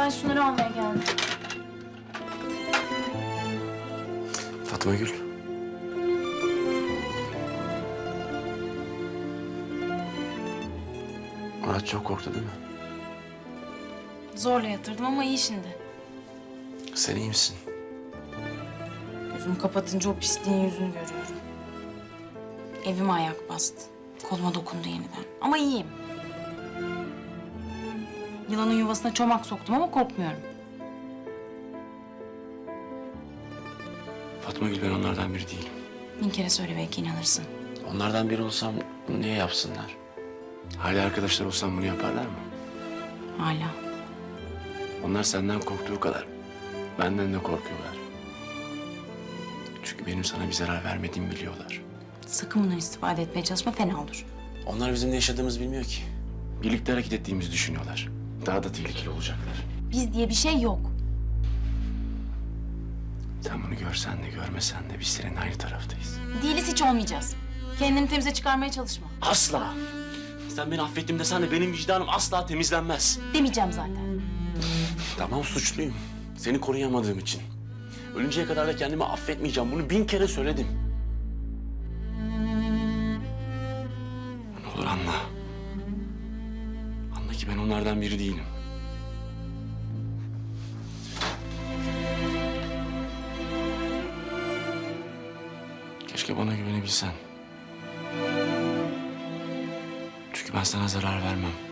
Ben şunları almaya geldim. Fatma Gül. Murat çok korktu değil mi? Zorla yatırdım ama iyi şimdi. Sen iyi misin? Gözümü kapatınca o pisliğin yüzünü görüyorum. Evime ayak bastı. Koluma dokundu yeniden. Ama iyiyim. Yılanın yuvasına çomak soktum ama korkmuyorum. Fatma Gül ben onlardan biri değilim. Bin kere söyle belki inanırsın. Onlardan biri olsam bunu niye yapsınlar? Hala arkadaşlar olsam bunu yaparlar mı? Hala. Onlar senden korktuğu kadar benden de korkuyorlar. Çünkü benim sana bir zarar vermediğimi biliyorlar. Sakın bundan istifade etmeye çalışma fena olur. Onlar bizim ne yaşadığımızı bilmiyor ki. Birlikte hareket ettiğimizi düşünüyorlar. Daha da tehlikeli olacaklar. Biz diye bir şey yok. Sen bunu görsen de görmesen de biz seninle aynı taraftayız. Değiliz hiç olmayacağız. Kendini temize çıkarmaya çalışma. Asla. Sen beni affettim desen de benim vicdanım asla temizlenmez. Demeyeceğim zaten. Tamam suçluyum. Seni koruyamadığım için. Ölünceye kadar da kendimi affetmeyeceğim. Bunu bin kere söyledim. Onlardan biri değilim. Keşke bana güvenebilsen. Çünkü ben sana zarar vermem.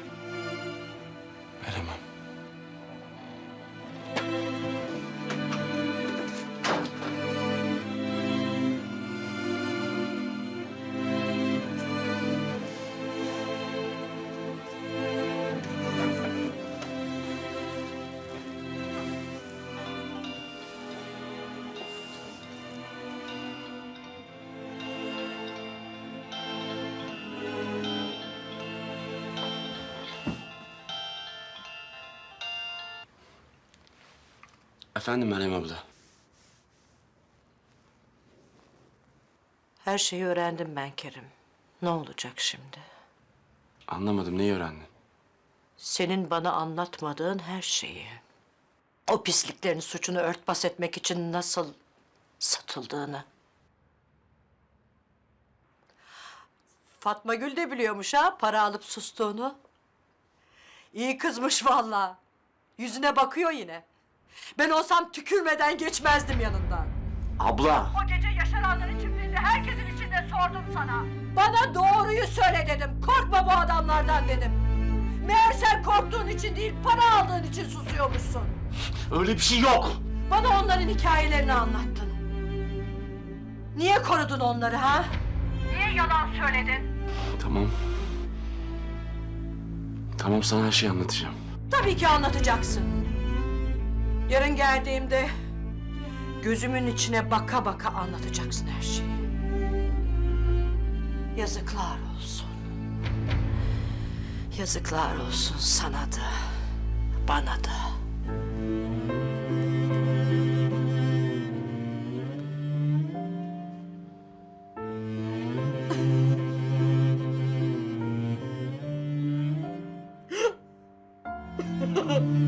Efendim Meryem abla. Her şeyi öğrendim ben Kerim. Ne olacak şimdi? Anlamadım neyi öğrendin? Senin bana anlatmadığın her şeyi. O pisliklerin suçunu örtbas etmek için nasıl satıldığını. Fatma Gül de biliyormuş ha para alıp sustuğunu. İyi kızmış vallahi. Yüzüne bakıyor yine. Ben olsam tükürmeden geçmezdim yanından. Abla! O gece yaşananların çiftliğinde herkesin içinde sordum sana. Bana doğruyu söyle dedim. Korkma bu adamlardan dedim. Meğer sen korktuğun için değil, para aldığın için susuyormuşsun. Öyle bir şey yok! Bana onların hikayelerini anlattın. Niye korudun onları ha? Niye yalan söyledin? Tamam. Tamam sana her şeyi anlatacağım. Tabii ki anlatacaksın. Yarın geldiğimde gözümün içine baka baka anlatacaksın her şeyi. Yazıklar olsun. Yazıklar olsun sana da, bana da.